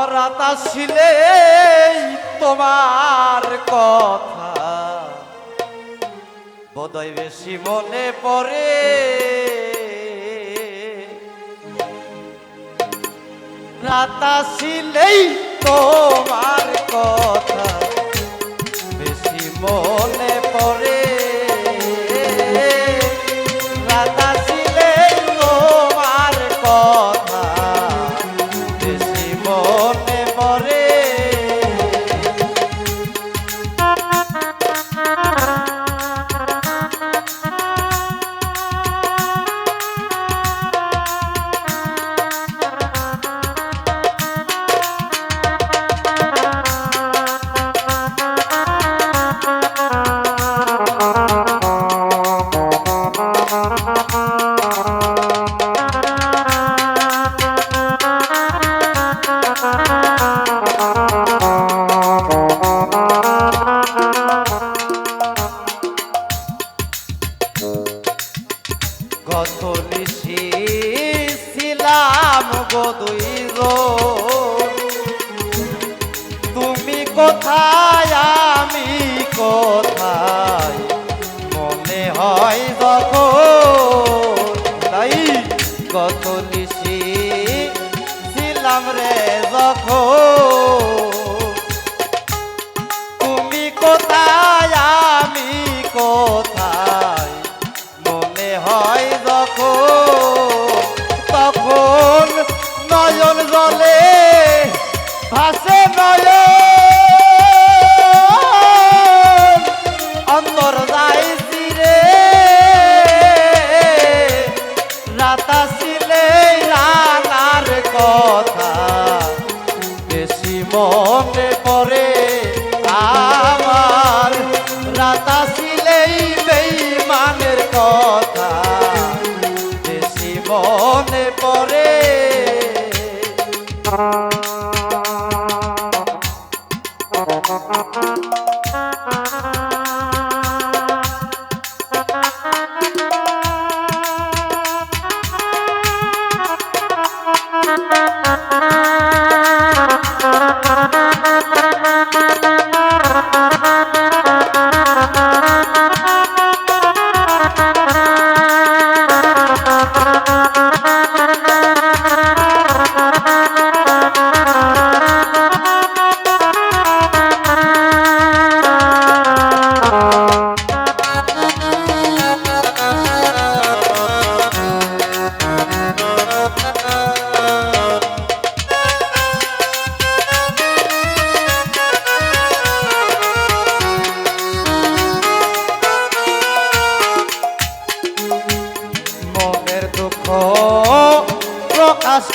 আসিলে তোমার কথা। বোধয় বেশি মনে পড়ে। রাত আসিলেই তোমার কথা। বেশি মনে ছিলাম গদুই তুমি কোথায় আমি কোথায়? মনে হয় যখন তাই গত বেশি মনে পড়ে আমার। রাতা ছিলেই বেইমানের কথা। বেশি মনে পড়ে।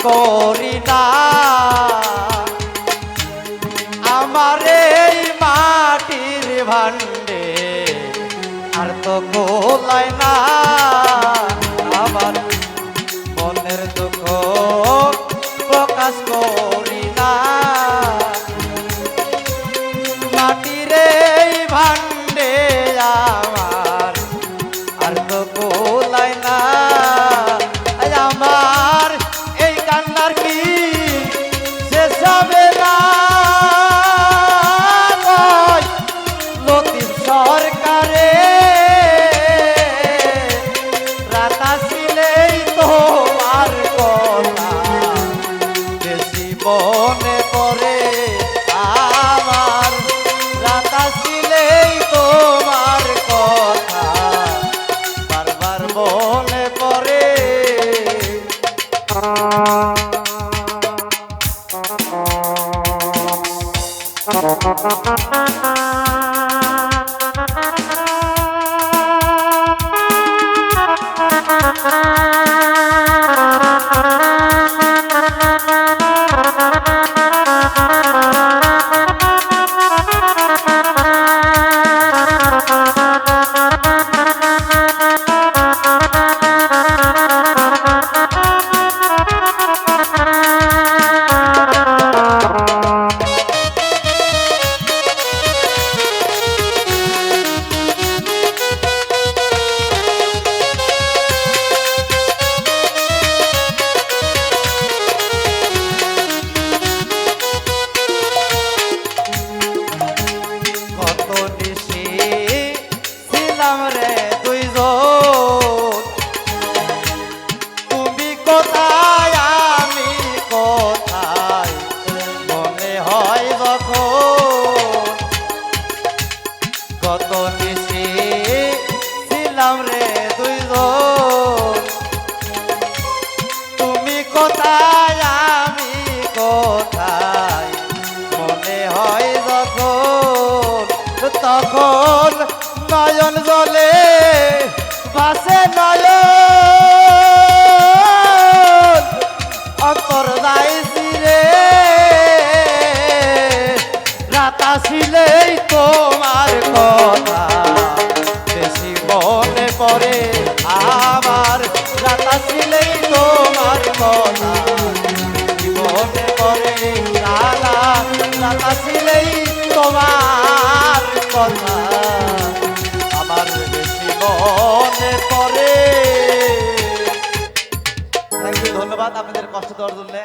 করি না আমার এই মাটির ভান্ডে আর তো গোলায় না। Uh-huh. কোথায় মনে হয় যখন তখন নয়ন জলে বাসে নয়ন আসিলেই তোমার কথা। আমার বেশি মনে পড়ে। ধন্যবাদ আপনাদের কষ্ট দেওয়ার জন্য।